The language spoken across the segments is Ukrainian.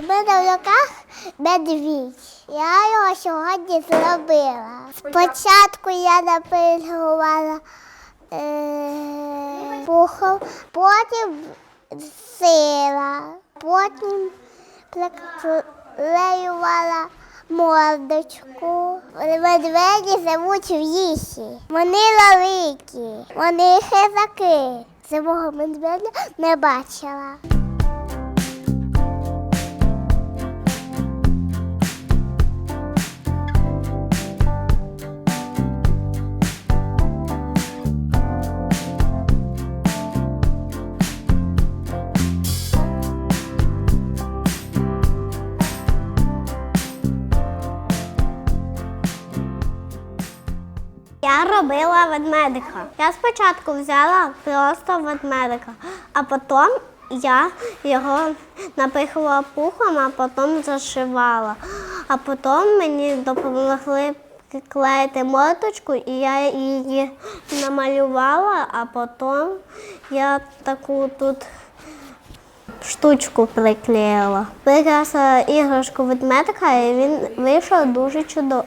У мене в руках медвідь. Я його сьогодні зробила. Спочатку я напильгувала е, пухом, потім сила, потім приклеювала мордочку. Медведі живуть в лісі. Вони великі, вони хизаки. Живого медведя не бачила. Робила ведмедика. Я спочатку взяла просто ведмедика, а потім я його напихала пухом, а потім зашивала. А потім мені допомогли клеїти моточку, і я її намалювала, а потім я таку тут штучку приклеїла. Прикрасила іграшку ведмедика, і він вийшов дуже чудо,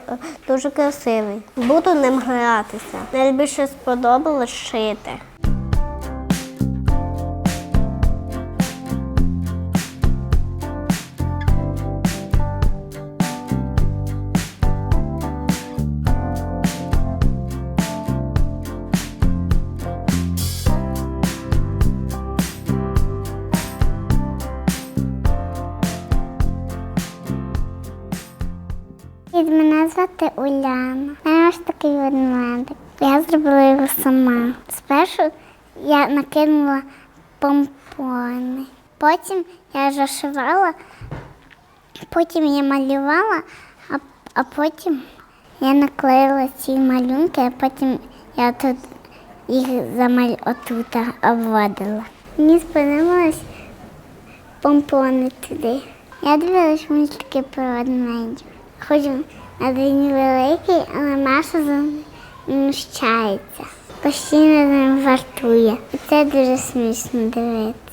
дуже красивий. Буду ним гратися. Найбільше сподобалось шити. Від мене звати Уляна. Мене ось такий ведмедик. Я зробила його сама. Спершу я накинула помпони, потім я зашивала, потім я малювала, а, а потім я наклеїла ці малюнки, а потім я тут їх замаль... отут обводила. Мені сподобалось помпони туди. Я дивилась мультики про ведмедів. Хоч день великий, але Маша знущається. Постійно з ним вартує. І це дуже смішно дивитися.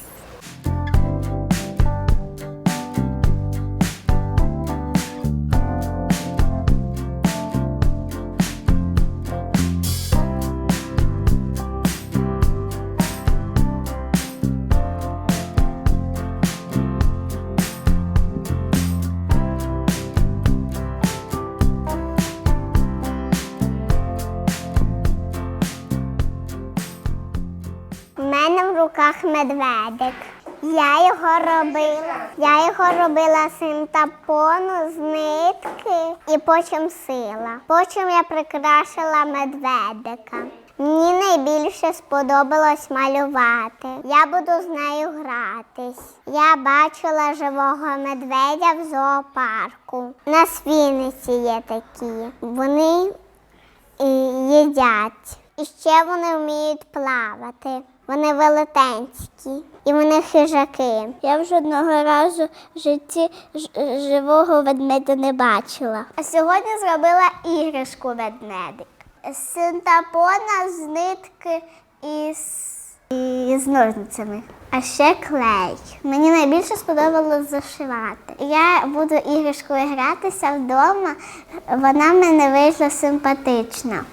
Медведик. Я його робила. Я його робила з з нитки і потім сила. Потім я прикрашила медведика. Мені найбільше сподобалось малювати. Я буду з нею гратись. Я бачила живого медведя в зоопарку. На свіниці є такі. Вони їдять. І ще вони вміють плавати. Вони велетенські і вони хижаки. Я вже одного разу в житті живого ведмедя не бачила. А сьогодні зробила іграшку ведмедик. Синтапона, з нитки і з, і з ножницями. А ще клей. Мені найбільше сподобалось зашивати. Я буду іграшкою гратися вдома. Вона в мене вийшла симпатична.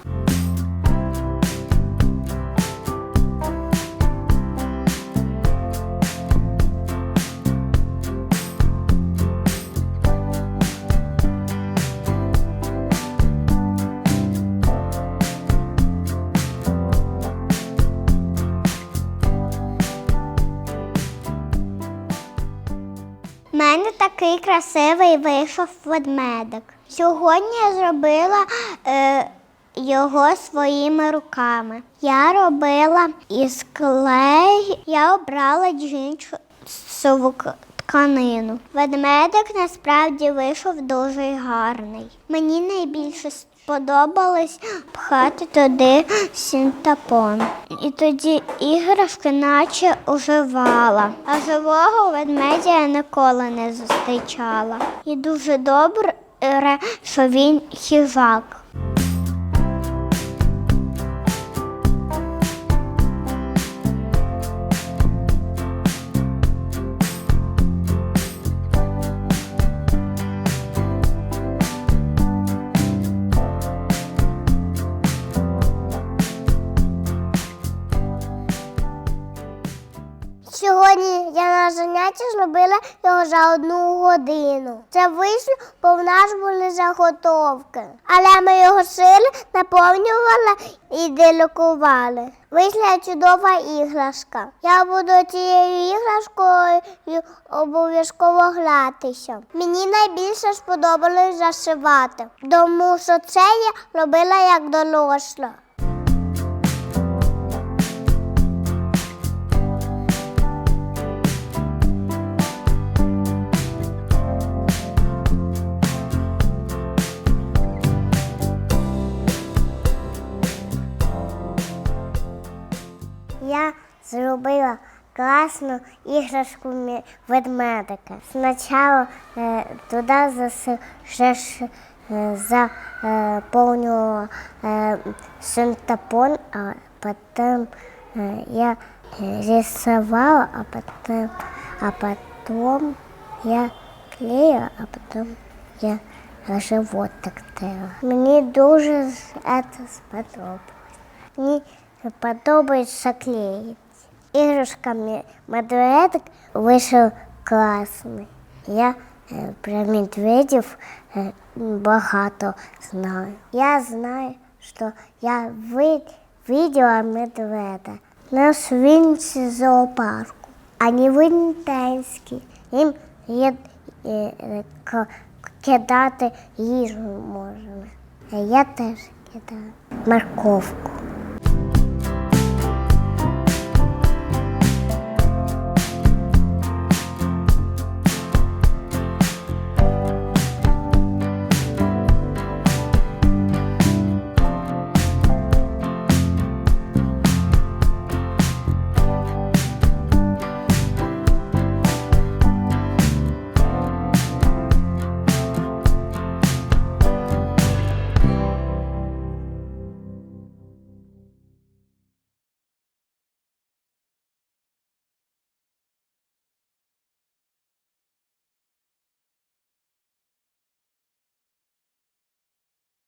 Такий красивий вийшов ведмедик. Сьогодні я зробила е, його своїми руками. Я робила із клей, я обрала джинсову тканину. Ведмедик насправді вийшов дуже гарний. Мені найбільше сподобалось пхати туди синтапон. І тоді іграшки наче оживала. А живого ведмедя я ніколи не зустрічала. І дуже добре, що він хижак. Занятті зробила його за одну годину. Це вийшло, бо в нас були заготовки. Але ми його сили наповнювали і делікували. Вийшла чудова іграшка. Я буду цією іграшкою обов'язково гратися. Мені найбільше сподобалось зашивати, тому що це я робила як доросла. зробила класну іграшку мі- ведмедика. Спочатку е, туди заси- ще ж, е, заповнювала е, синтепон, а потім е, я е, рисувала, а потім, а потім я клеїла, а потім я животик делала. Мені дуже це сподобалось. Мені подобається клеїти. Іграшками медведик вийшов класний. Я е, про медведів е, багато знаю. Я знаю, що я ви- видела медведа на свинці зоопарку. Они велетенські. Їм є, е, кидати їжу можна. Я теж кидаю морковку.